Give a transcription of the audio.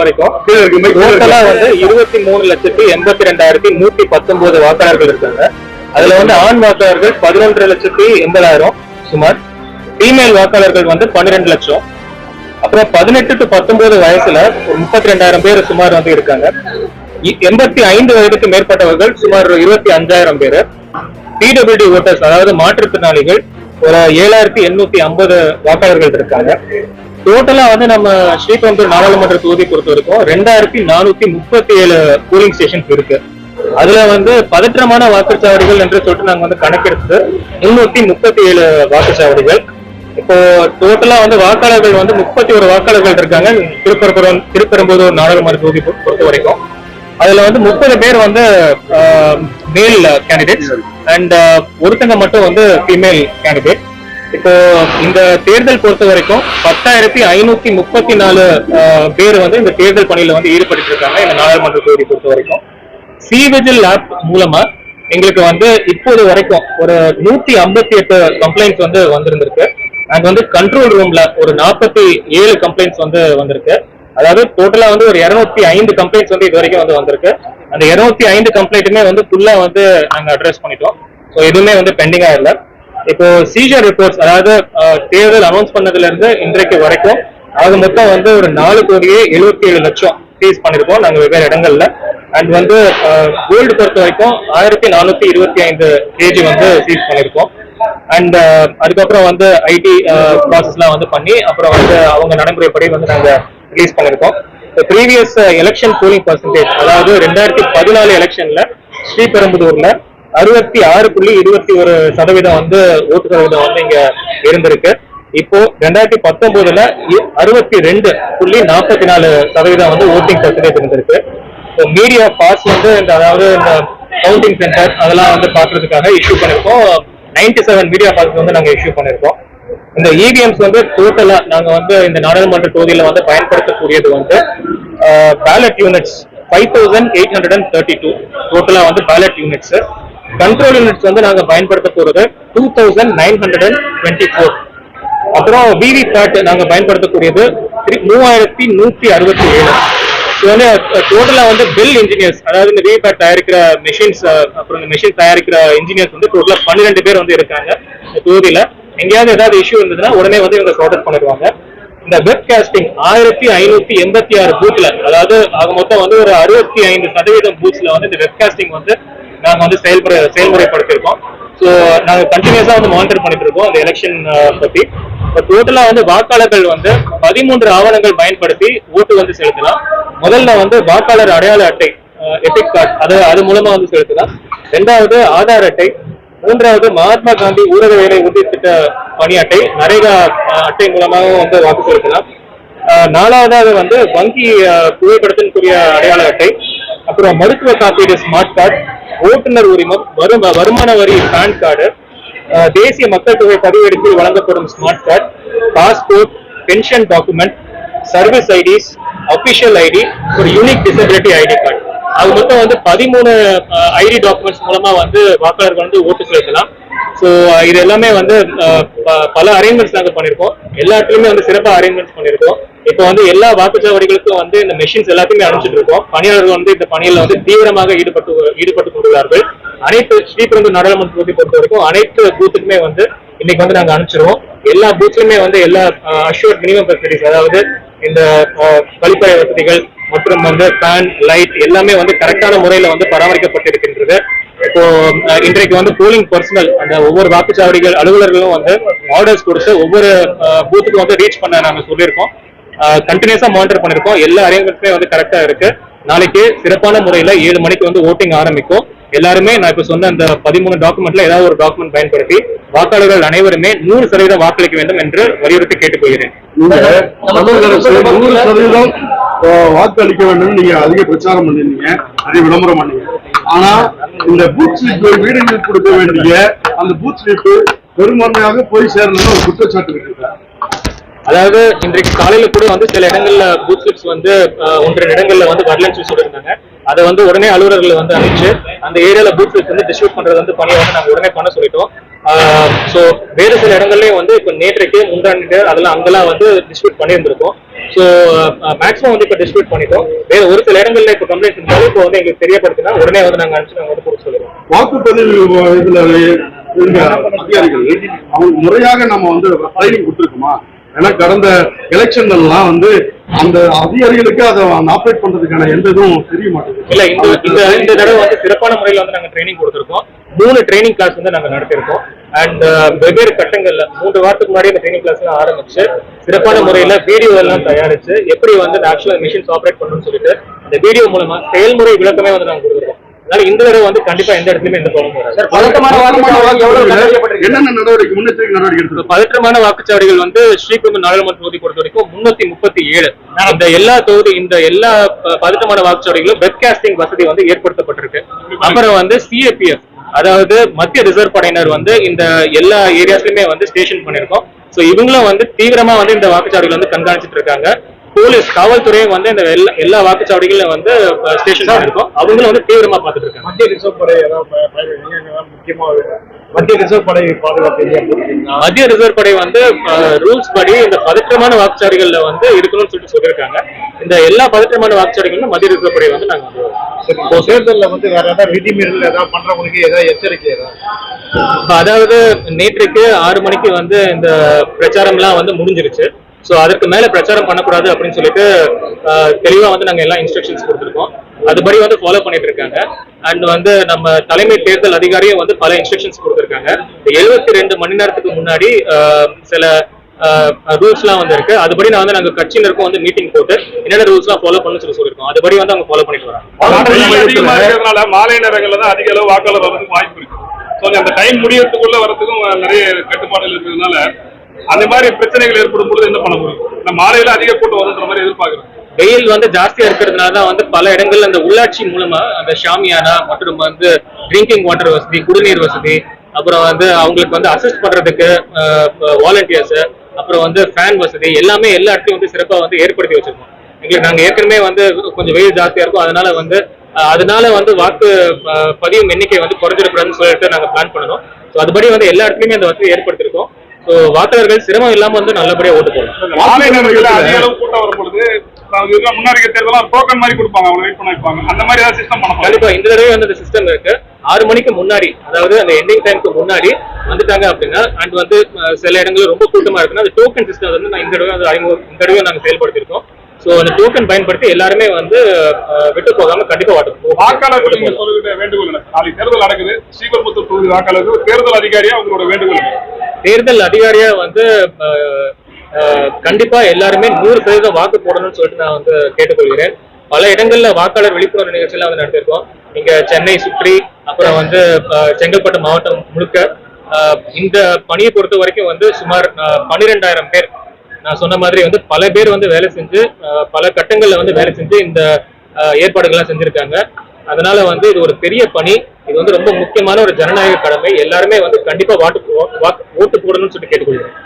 வரைக்கும் டோட்டலா. வந்து இருபத்தி மூணு லட்சத்தி எண்பத்தி ரெண்டாயிரத்தி நூத்தி பத்தொன்பது வாக்காளர்கள் இருக்காங்க. அதுல வந்து ஆண் வாக்காளர்கள் பதினொன்றரை லட்சத்தி எண்பதாயிரம் சுமார். ஃபீமேல் வாக்காளர்கள் வந்து பன்னிரெண்டு லட்சம். அப்புறம் பதினெட்டு டு பத்தொன்பது வயசுல முப்பத்தி ரெண்டாயிரம் பேர் சுமார் வந்து இருக்காங்க. எண்பத்தி ஐந்து வயதுக்கு மேற்பட்டவர்கள் சுமார் இருபத்தி அஞ்சாயிரம் பேர். பிடபிள்யூடி ஓட்டர்ஸ் அதாவது மாற்றுத்திறனாளிகள் ஒரு ஏழாயிரத்தி எண்ணூத்தி ஐம்பது வாக்காளர்கள் இருக்காங்க. டோட்டலா வந்து நம்ம ஸ்ரீபெரும்புதூர் நாடாளுமன்ற தொகுதி பொறுத்த வரைக்கும் ரெண்டாயிரத்தி நானூத்தி முப்பத்தி ஏழு போலிங் ஸ்டேஷன்ஸ் இருக்கு. அதுல வந்து பதற்றமான வாக்குச்சாவடிகள் என்று சொல்லிட்டு நாங்க வந்து கணக்கெடுத்து முன்னூத்தி முப்பத்தி ஏழு வாக்குச்சாவடிகள். இப்போ டோட்டலா வந்து வாக்காளர்கள் வந்து முப்பத்தி ஒரு வாக்காளர்கள் இருக்காங்க. திருப்பரப்புரம் திருப்பெரும்புதூர் நாடாளுமன்ற தொகுதி பொறுத்த வரைக்கும். அதுல வந்து முப்பது பேர் வந்து மேல் கேண்டிடேட்ஸ் அண்ட் ஒருத்தங்க மட்டும் வந்து ஃபீமேல் கேண்டிடேட் இப்போ இந்த தேர்தல் பொறுத்த வரைக்கும் பத்தாயிரத்தி ஐநூத்தி முப்பத்தி நாலு பேர் வந்து இந்த தேர்தல் பணியில வந்து ஈடுபட்டு இருக்காங்க இந்த நாடாளுமன்ற தொகுதி பொறுத்த வரைக்கும். சிவிஜில் ஆப் மூலமா எங்களுக்கு வந்து இப்போது வரைக்கும் ஒரு நூத்தி ஐம்பத்தி எட்டு கம்ப்ளைண்ட்ஸ் வந்து வந்திருந்திருக்கு. அங்க வந்து கண்ட்ரோல் ரூம்ல ஒரு நாற்பத்தி ஏழு கம்ப்ளைண்ட்ஸ் வந்து வந்திருக்கு. அதாவது டோட்டலா வந்து ஒரு இருநூத்தி ஐந்து கம்ப்ளைண்ட்ஸ் வந்து இது வரைக்கும் வந்து வந்திருக்கு. அந்த இருநூத்தி ஐந்து கம்ப்ளைண்ட்டுமே வந்து ஃபுல்லா வந்து நாங்க அட்ரஸ் பண்ணிட்டோம். ஸோ எதுவுமே வந்து பெண்டிங்கா இல்லை. இப்போ சீஜர் ரிப்போர்ட்ஸ் அதாவது தேர்தல் அனௌன்ஸ் பண்ணதுல இருந்து இன்றைக்கு வரைக்கும் அது மொத்தம் வந்து ஒரு நாலு கோடியே எழுபத்தி ஏழு லட்சம் சீஸ் பண்ணிருக்கோம் நாங்க வெவ்வேறு இடங்கள்ல. அண்ட் வந்து கோல்டு பொறுத்த வரைக்கும் ஆயிரத்தி நானூத்தி இருபத்தி ஐந்து கேஜி வந்து சீஸ் பண்ணிருக்கோம். அண்ட் அதுக்கப்புறம் வந்து ஐடி ப்ராசஸ்லாம் வந்து பண்ணி அப்புறம் வந்து அவங்க நடைமுறைப்படி வந்து நாங்க ரிலீஸ் பண்ணிருக்கோம் ப்ரீவியஸ் எலெக்ஷன் போலிங் பர்சன்டேஜ் அதாவது ரெண்டாயிரத்தி பதினாலு எலெக்ஷன்ல ஸ்ரீபெரும்புதூர்ல அறுபத்தி ஆறு புள்ளி இருபத்தி ஒரு சதவீதம் வந்து ஓட்டு சதவீதம் வந்து இங்க இருந்திருக்கு. இப்போ ரெண்டாயிரத்தி பத்தொன்பதுல அறுபத்தி ரெண்டு புள்ளி நாற்பத்தி நாலு சதவீதம் வந்து ஓட்டிங் பர்சன்டேஜ் இருந்திருக்கு. மீடியா பாஸ் வந்து இந்த அதாவது இந்த கவுண்டிங் சென்டர் அதெல்லாம் வந்து பாக்குறதுக்காக இஷ்யூ பண்ணிருக்கோம் நைன்டி செவன் மீடியா பாஸ் வந்து நாங்க இஷ்யூ பண்ணிருக்கோம் இந்த இவிஎம்ஸ் வந்து டோட்டலா நாங்க வந்து இந்த நாடாளுமன்ற தொகுதியில வந்து பயன்படுத்தக்கூடியது வந்து ballot units five thousand eight hundred and thirty two டோட்டலா வந்து பேலட் யூனிட்ஸ் கண்ட்ரோல் யூனிட்ஸ் வந்து நாங்க பயன்படுத்த போறது two thousand nine hundred and twenty four அப்புறம் விவி பேட் நாங்க பயன்படுத்தக்கூடியது மூவாயிரத்தி நூத்தி அறுபத்தி ஏழு. இது வந்து டோட்டலா வந்து பில் இன்ஜினியர்ஸ் அதாவது இந்த விவி பேட் தயாரிக்கிற மெஷின்ஸ் அப்புறம் இந்த மெஷின் தயாரிக்கிற இன்ஜினியர்ஸ் வந்து டோட்டலா பன்னிரெண்டு பேர் வந்து இருக்காங்க இந்த தொகுதியில. எங்கேயாவது ஏதாவது இஷ்யூ இருந்ததுன்னா உடனே வந்து இவங்க சார்ட் பண்ணிடுவாங்க. இந்த வெப் காஸ்டிங் ஆயிரத்தி ஐநூத்தி எண்பத்தி ஆறு பூத்ல அதாவது ஆக மொத்தம் வந்து ஒரு அறுபத்தி ஐந்து சதவீதம் பூத்ஸ்ல வந்து இந்த வெப் காஸ்டிங் வந்து நாங்க வந்து செயல்பட செயல்முறைப்படுத்திருக்கோம் ஸோ நாங்க கண்டினியூஸா வந்து மானிட்டர் பண்ணிட்டு இருக்கோம் அந்த எலெக்ஷன் பத்தி. டோட்டலா வந்து வாக்காளர்கள் வந்து பதிமூன்று ஆவணங்கள் பயன்படுத்தி ஓட்டு வந்து செலுத்தலாம். முதல்ல வந்து வாக்காளர் அடையாள அட்டை எபிக் கார்டு அது அது மூலமா வந்து செலுத்தலாம். ரெண்டாவது ஆதார் அட்டை மூன்றாவது மகாத்மா காந்தி ஊரக வேலை உறுதி திட்ட பணி அட்டை நரேகா அட்டை மூலமாகவும் வந்து வாக்கு செலுத்தலாம் நாலாவதாக வந்து வங்கி புகைப்படத்திற்குரிய அடையாள அட்டை அப்புறம் மருத்துவ காப்பீடு ஸ்மார்ட் கார்டு ஓட்டுநர் உரிமம் வரும் வருமான வரி பேன் கார்டு தேசிய மக்கள் தொகை பதிவேடுக்கு வழங்கப்படும் smart card passport pension document service IDs official ID ஒரு யூனிக் டிசபிலிட்டி ஐடி கார்டு. அது மொத்தம் வந்து பதிமூணு ஐடி டாக்குமெண்ட்ஸ் மூலமா வந்து வாக்காளர்கள் வந்து ஓட்டு செலுத்தலாம் ஸோ இது எல்லாமே வந்து ப- பல அரேஞ்ச்மெண்ட்ஸ் நாங்கள் பண்ணியிருக்கோம் எல்லா இடத்துலையுமே வந்து சிறப்பாக அரேஞ்ச்மெண்ட்ஸ் பண்ணியிருக்கோம் இப்போ வந்து எல்லா வாக்குச்சாவடிகளுக்கும் வந்து இந்த மெஷின்ஸ் எல்லாத்தையுமே அனுப்பிச்சிட்டு இருக்கோம். பணியாளர்கள் வந்து இந்த பணியில வந்து தீவிரமாக ஈடுபட்டு ஈடுபட்டு கொண்டுள்ளார்கள். அனைத்து ஸ்ரீபெரும்பு நாடாளுமன்ற தொகுதி பொறுத்த வரைக்கும் அனைத்து பூத்துக்குமே வந்து இன்னைக்கு வந்து நாங்க அனுப்பிச்சிருவோம். எல்லா பூத்லயுமே வந்து எல்லா அஷ்யூர்ட் மினிமம் ஃபெசிலிட்டிஸ் அதாவது இந்த கழிப்பறை வசதிகள் மற்றும் வந்து ஃபேன் லைட் எல்லாமே வந்து கரெக்டான முறையில வந்து பராமரிக்கப்பட்டிருக்கின்றது. இப்போ இன்றைக்கு வந்து போலிங் பர்சனல் அந்த ஒவ்வொரு வாக்குச்சாவடிகள் அலுவலர்களும் வந்து ஆர்டர்ஸ் கொடுத்து ஒவ்வொரு பூத்துக்கும் வந்து ரீச் பண்ண நாங்க சொல்லியிருக்கோம். கண்டினியூஸா மானிட்டர் பண்ணிருக்கோம் எல்லா அரேஞ்ச்மெண்ட்ஸுமே வந்து கரெக்டா இருக்கு. நாளைக்கு சிறப்பான முறையில ஏழு மணிக்கு வந்து ஓட்டிங் ஆரம்பிக்கும். எல்லாருமே நான் இப்ப சொன்ன அந்த பதிமூணு டாக்குமெண்ட்ல ஏதாவது ஒரு டாக்குமெண்ட் பயன்படுத்தி வாக்காளர்கள் அனைவருமே நூறு சதவீதம் வாக்களிக்க வேண்டும் என்று வலியுறுத்தி கேட்டுக்கொள்கிறேன். நீங்க தமிழக அரசு நூறு சதவீதம் அஹ், வாக்களிக்க வேண்டும் நீங்க அதிக பிரச்சாரம் பண்ணிருந்தீங்க அதிக விளம்பரம் பண்ணீங்க. ஆனா இந்த பூத் ஸ்லிப் வீடுகளுக்கு கொடுக்க வேண்டிய அந்த பூத் ஸ்லிப் பெரும்பான்மையாக போய் சேரணும்னு ஒரு குற்றச்சாட்டு இருக்கு. அதாவது இன்றைக்கு காலையில கூட வந்து சில இடங்கள்ல பூத் ஸ்லிப்ஸ் வந்து ஒன்றரை இடங்கள்ல வந்து வரலன்னு சொல்லி சொல்லியிருந்தாங்க. அதை வந்து உடனே அலுவலர்கள் வந்து அனுப்பிச்சு அந்த ஏரியால பூத் வந்து டிஸ்ட்ரிபியூட் பண்றது வந்து பணியை வந்து நாங்கள் உடனே பண்ண சொல்லிட்டோம். ஸோ வேறு சில இடங்கள்லயும் வந்து இப்போ நேற்றைக்கு முந்தாண்டு அதெல்லாம் அங்கெல்லாம் வந்து டிஸ்ட்ரிபியூட் பண்ணியிருந்திருக்கோம். ஸோ மேக்ஸிமம் வந்து இப்போ டிஸ்ட்ரிபியூட் பண்ணிட்டோம். வேற ஒரு சில இடங்கள்ல இப்போ கம்ப்ளைண்ட் இருந்தாலும் இப்போ வந்து எங்களுக்கு தெரியப்படுத்தினா உடனே வந்து நாங்க அனுப்பிச்சு நாங்கள் வந்து கொடுக்க சொல்லுவோம் வாக்குப்பதிவு இதுல அதிகாரிகள் அவங்க முறையாக நம்ம வந்து ட்ரைனிங் கொடுத்துருக்கோமா? ஏன்னா கடந்த எலெக்ஷன்லாம் வந்து அந்த அதிகாரிகளுக்கு அதை ஆப்ரேட் பண்றதுக்கான எந்த இதுவும் தெரிய மாட்டேங்குது. இல்ல இந்த இந்த தடவை வந்து சிறப்பான முறையில் வந்து நாங்க ட்ரைனிங் கொடுத்துருக்கோம். மூணு ட்ரைனிங் கிளாஸ் வந்து நாங்க நடத்திருக்கோம் அண்ட் uh, வெவ்வேறு கட்டங்கள்ல மூன்று வாரத்துக்கு முன்னாடி இந்த ட்ரைனிங் கிளாஸ் எல்லாம் ஆரம்பிச்சு சிறப்பான முறையில வீடியோ எல்லாம் தயாரிச்சு எப்படி வந்து ஆக்சுவலா மிஷின்ஸ் ஆப்ரேட் பண்ணணும்னு சொல்லிட்டு இந்த வீடியோ மூலமா செயல்முறை விளக்கமே வந்து நாங்க கொடுத்துருக்கோம். அதனால இந்த தடவை வந்து கண்டிப்பா எந்த இடத்துலயுமே எந்த ப்ராப்ளம் வராது. என்னென்ன நடவடிக்கை முன்னெச்சரிக்கை நடவடிக்கை எடுத்து பதற்றமான வாக்குச்சாவடிகள் வந்து ஸ்ரீகுமர் நாடாளுமன்ற தொகுதி பொறுத்த வரைக்கும் முன்னூத்தி முப்பத்தி ஏழு. இந்த எல்லா தொகுதி இந்த எல்லா பதற்றமான வாக்குச்சாவடிகளும் வெப்காஸ்டிங் வசதி வந்து ஏற்படுத்தப்பட்டிருக்கு. அப்புறம் வந்து சிஏபிஎஃப் அதாவது மத்திய ரிசர்வ் படையினர் வந்து இந்த எல்லா ஏரியாஸ்லயுமே வந்து ஸ்டேஷன் பண்ணிருக்கோம் சோ இவங்களும் வந்து தீவிரமா வந்து இந்த வாக்குச்சாவடிகள் வந்து கண்காணிச்சிட்டு இருக்காங்க. போலீஸ் காவல்துறையும் வந்து இந்த எல்லா எல்லா வாக்குச்சாவடிகளும் வந்து ஸ்டேஷன் பண்ணிருக்கோம் அவங்களும் வந்து தீவிரமா பார்த்துட்டு இருக்காங்க மத்திய ரிசர்வ் படை முக்கியமா மத்திய ரிசர்வ் படை பாதுகாப்பு? மத்திய ரிசர்வ் படை வந்து ரூல்ஸ் படி இந்த பதற்றமான வாக்குச்சாவடிகள்ல வந்து இருக்கணும்னு சொல்லிட்டு சொல்லியிருக்காங்க. இந்த எல்லா பதற்றமான வாக்குச்சாவடிகளும் மத்திய ரிசர்வ் படை வந்து நாங்க வந்து இப்போ தேர்தல்ல வந்து வேற ஏதாவது விதிமீறல் ஏதாவது பண்றவங்களுக்கு ஏதாவது எச்சரிக்கை ஏதாவது? அதாவது நேற்றுக்கு ஆறு மணிக்கு வந்து இந்த பிரச்சாரம்லாம் வந்து முடிஞ்சிருச்சு. சோ அதற்கு மேல பிரச்சாரம் பண்ணக்கூடாது அப்படின்னு சொல்லிட்டு அஹ், தெளிவா வந்து நாங்க எல்லா இன்ஸ்ட்ரக்ஷன்ஸ் கொடுத்துருக்கோம். அதுபடி வந்து ஃபாலோ பண்ணிட்டு இருக்காங்க அண்ட் வந்து நம்ம தலைமை தேர்தல் அதிகாரியும் வந்து பல இன்ஸ்ட்ரக்ஷன்ஸ் கொடுத்துருக்காங்க. எழுபத்தி ரெண்டு மணி நேரத்துக்கு முன்னாடி சில ரூல்ஸ்லாம் வந்து இருக்கு. அதுபடி நான் வந்து நாங்க கட்சியினருக்கும் வந்து மீட்டிங் போட்டு என்னென்ன ரூல்ஸ்லாம் ஃபாலோ பண்ணணும்னு சொல்லி சொல்லியிருக்கோம். அதுபடி வந்து அவங்க ஃபாலோ பண்ணிட்டு வராங்க. மாலை நேரங்கள்ல தான் அதிக அளவு வாக்காளர் வரதுக்கு வாய்ப்பு இருக்கு. ஸோ அந்த டைம் முடியறதுக்குள்ள வரதுக்கும் நிறைய கட்டுப்பாடுகள் இருக்கிறதுனால அந்த மாதிரி பிரச்சனைகள் ஏற்படும் பொழுது என்ன பண்ண முடியும்? நம்ம மாலையில அதிக கூட்டம் வருன்ற மாதிரி எதிர்பார்க்கிறோம். வெயில் வந்து ஜாஸ்தியா இருக்கிறதுனால தான் வந்து பல இடங்கள்ல அந்த உள்ளாட்சி மூலமா அந்த ஷாமியானா மற்றும் வந்து ட்ரிங்கிங் வாட்டர் வசதி குடிநீர் வசதி அப்புறம் வந்து அவங்களுக்கு வந்து அசிஸ்ட் பண்றதுக்கு வாலண்டியர்ஸ் அப்புறம் வந்து ஃபேன் வசதி எல்லாமே எல்லா இடத்தையும் வந்து சிறப்பா வந்து ஏற்படுத்தி வச்சிருக்கோம். எங்களுக்கு நாங்க ஏற்கனவே வந்து கொஞ்சம் வெயில் ஜாஸ்தியா இருக்கும். அதனால வந்து அதனால வந்து வாக்கு பதிவு பதிவும் எண்ணிக்கை வந்து குறைஞ்சிடக்கூடாதுன்னு சொல்லிட்டு நாங்க பிளான் பண்ணணும். ஸோ அதுபடி வந்து எல்லா இடத்துலையுமே அந்த வசதி ஏற்படுத்திருக்கோம். வாக்காளர்கள் சிரமம் இல்லாம வந்து நல்லபடியா ஓட்டு போடலாம் முன்னாடி தேர்தலாம் டோக்கன் மாதிரி கொடுப்பாங்க அவங்க வெயிட் பண்ண வைப்பாங்க அந்த மாதிரி ஏதாவது சிஸ்டம் பண்ண முடியும் கண்டிப்பா இந்த தடவை வந்து அந்த சிஸ்டம் இருக்கு. ஆறு மணிக்கு முன்னாடி அதாவது அந்த எண்டிங் டைம்க்கு முன்னாடி வந்துட்டாங்க அப்படின்னா அண்ட் வந்து சில இடங்கள்ல ரொம்ப கூட்டமா இருக்குன்னா அந்த டோக்கன் சிஸ்டம் வந்து நான் இந்த தடவை வந்து அறிமுகம் இந்த தடவை நாங்க செயல்படுத்தியிருக்கோம். ஸோ அந்த டோக்கன் பயன்படுத்தி எல்லாருமே வந்து விட்டு போகாம கண்டிப்பா வாட்டு வாக்காளர்கள் நீங்க சொல்லுகிற வேண்டுகோள் நாளைக்கு தேர்தல் நடக்குது ஸ்ரீபெரும்புத்தூர் தொகுதி வாக்காளர்கள் தேர்தல் அதிகாரியா உங்களோட வேண்டுகோள்? தேர்தல் அதிகாரியா வந்து கண்டிப்பா எல்லாருமே நூறு சதவீதம் வாக்கு போடணும்னு சொல்லிட்டு நான் வந்து கேட்டுக்கொள்கிறேன். பல இடங்கள்ல வாக்காளர் விழிப்புணர்வு நிகழ்ச்சியெல்லாம் வந்து நடத்திருக்கோம் இங்க சென்னை சுற்றி அப்புறம் வந்து செங்கல்பட்டு மாவட்டம் முழுக்க. இந்த பணியை பொறுத்த வரைக்கும் வந்து சுமார் பன்னிரெண்டாயிரம் பேர். நான் சொன்ன மாதிரி வந்து பல பேர் வந்து வேலை செஞ்சு பல கட்டங்கள்ல வந்து வேலை செஞ்சு இந்த ஏற்பாடுகள்லாம் செஞ்சிருக்காங்க. அதனால வந்து இது ஒரு பெரிய பணி. இது வந்து ரொம்ப முக்கியமான ஒரு ஜனநாயக கடமை. எல்லாருமே வந்து கண்டிப்பா வாட்டு ஓட்டு போடணும்னு சொல்லிட்டு கேட்டுக்கொள்கிறேன்